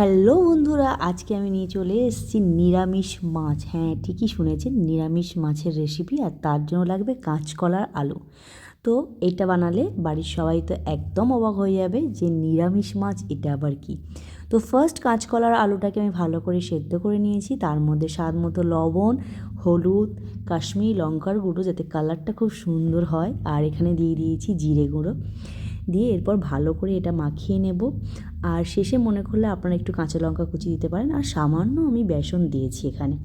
Hello বন্ধুরা, আজকে আমি নিয়ে চলে এসেছি নিরামিষ মাছ। হ্যাঁ ঠিকই শুনেছেন, নিরামিষ মাছের রেসিপি আর তার জন্য লাগবে কাঁচকলার আলু। তো এটা বানালে বাড়ির সবাই তো একদম অবাক হয়ে যাবে যে নিরামিষ মাছ এটা আবার কি? তো ফার্স্ট কাঁচকলার আলুটাকে আমি ভালো করে সেদ্ধ করে নিয়েছি। তার মধ্যে স্বাদ মতো লবণ, হলুদ, কাশ্মীরি লঙ্কার গুঁড়ো যাতে কালারটা খুব সুন্দর হয়। আর এখানে দিয়ে দিয়েছি জিরে গুঁড়ো। দিয়ে এরপর ভালো করে এটা মাখিয়ে নেব। আর শেষে মনে করলে আপনারা একটু কাঁচা লঙ্কা কুচি দিতে পারেন। আর সামান্য আমি বেসন দিয়েছি এখানে।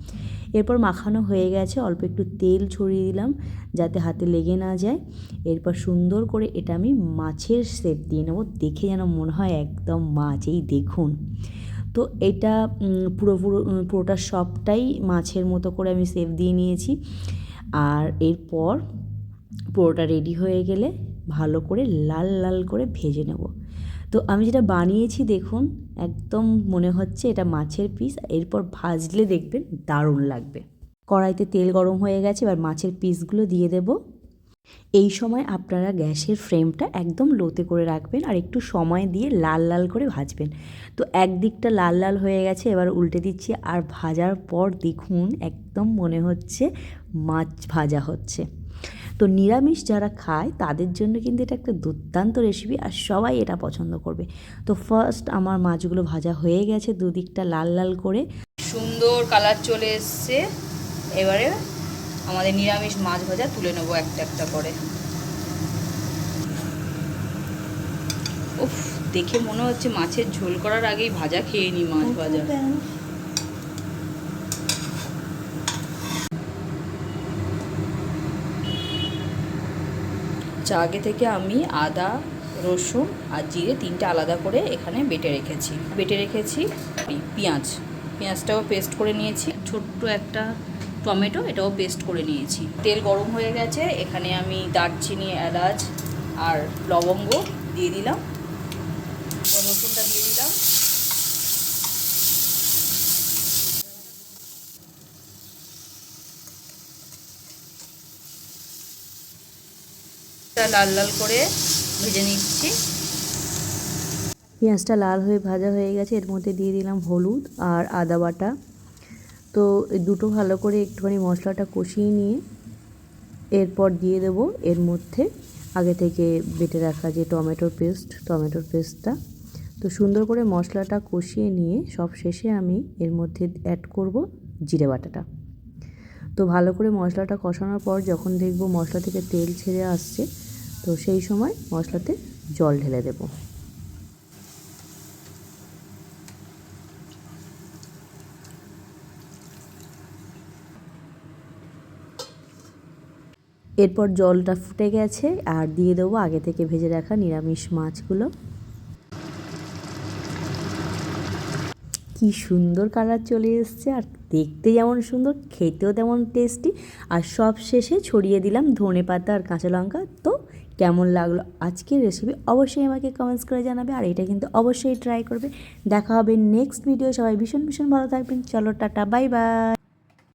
এরপর মাখানো হয়ে গেছে, অল্প একটু তেল ছড়িয়ে দিলাম যাতে হাতে লেগে না যায়। এরপর সুন্দর করে এটা আমি মাছের সেপ দিয়ে নেব। দেখে যেন মনে হয় একদম মাছ। এই দেখুন। তো এটা পুরো পুরো পুরোটা সবটাই মাছের মতো করে আমি সেপ দিয়ে নিয়েছি। আর এরপর পুরোটা রেডি হয়ে গেলে ভালো করে লাল লাল করে ভেজে নেব। তো আমি যেটা বানিয়েছি দেখুন, একদম মনে হচ্ছে এটা মাছের পিস এরপর ভাজলে দেখবেন দারুণ লাগবে। কড়াইতে তেল গরম হয়ে গেছে, এবার মাছের পিসগুলো দিয়ে দেব। এই সময় আপনারা গ্যাসের ফ্লেমটা একদম লোতে করে রাখবেন, আর একটু সময় দিয়ে লাল লাল করে ভাজবেন। তো একদিকটা লাল লাল হয়ে গেছে, এবার উল্টে দিচ্ছি, আর ভাজার পর দেখুন একদম মনে হচ্ছে মাছ ভাজা হচ্ছে। তো নিরামিষ যারা খায় তাদের জন্য কিন্তু এটা একটা দুর্দান্ত রেসিপি আর সবাই এটা পছন্দ করবে। তো ফার্স্ট আমার মাছগুলো ভাজা হয়ে গেছে দুদিকটা লাল লাল করে। সুন্দর কালার চলে এসছে। এবারে আমাদের নিরামিষ মাছ ভাজা তুলে নেব একটা একটা করে। উফ দেখে মনে হচ্ছে মাছের ঝোল করার আগেই ভাজা খেয়ে নি মাছ ভাজা। আচ্ছা আগে থেকে আমি আদা, রসুন আর জিরে তিনটা আলাদা করে এখানে বেটে রেখেছি। বেটে রেখেছি পেঁয়াজ। পেঁয়াজটাও পেস্ট করে নিয়েছি। ছোট্ট একটা টমেটো এটাও পেস্ট করে নিয়েছি। তেল গরম হয়ে গেছে। এখানে আমি দারচিনি, এলাচ আর লবঙ্গ দিয়ে দিলাম এবার রসুনটা দিয়ে দিলাম এটা লাল লাল করে ভেজে নিচ্ছি। পেঁয়াজটা লাল হয়ে ভাজা হয়ে গেছে, এর মধ্যে দিয়ে দিলাম হলুদ আর আদা বাটা। তো দুটো ভালো করে একটুখানি মশলাটা কষিয়ে নিয়ে এরপর দিয়ে দেবো এর মধ্যে আগে থেকে বেটে রাখা যে টমেটোর পেস্ট, টমেটোর পেস্টটা। তো সুন্দর করে মশলাটা কষিয়ে নিয়ে সব শেষে আমি এর মধ্যে অ্যাড করব জিরে বাটাটা। তো ভালো করে মশলাটা কষানোর পর যখন দেখব মশলা থেকে তেল ছেড়ে আসছে তো সেই সময় মশলাতে জল ঢেলে দেবো। এরপর জলটা ফুটে গেছে আর দিয়ে দেবো আগে থেকে ভেজে রাখা নিরামিষ মাছগুলো। কি সুন্দর কালার চলে এসছে আর দেখতে যেমন সুন্দর, খেতেও তেমন টেস্টি। আর সব শেষে ছড়িয়ে দিলাম ধনে পাতা আর কাঁচা লঙ্কা। তো কেমন লাগল আজকের রেসিপি অবশ্যই আমাকে কমেন্টস করে জানাবে আর এটা কিন্তু অবশ্যই ট্রাই করবে। দেখা হবে নেক্সট ভিডিও সবাই ভীষণ ভীষণ ভালো থাকবেন। চলো টাটা বাই বাই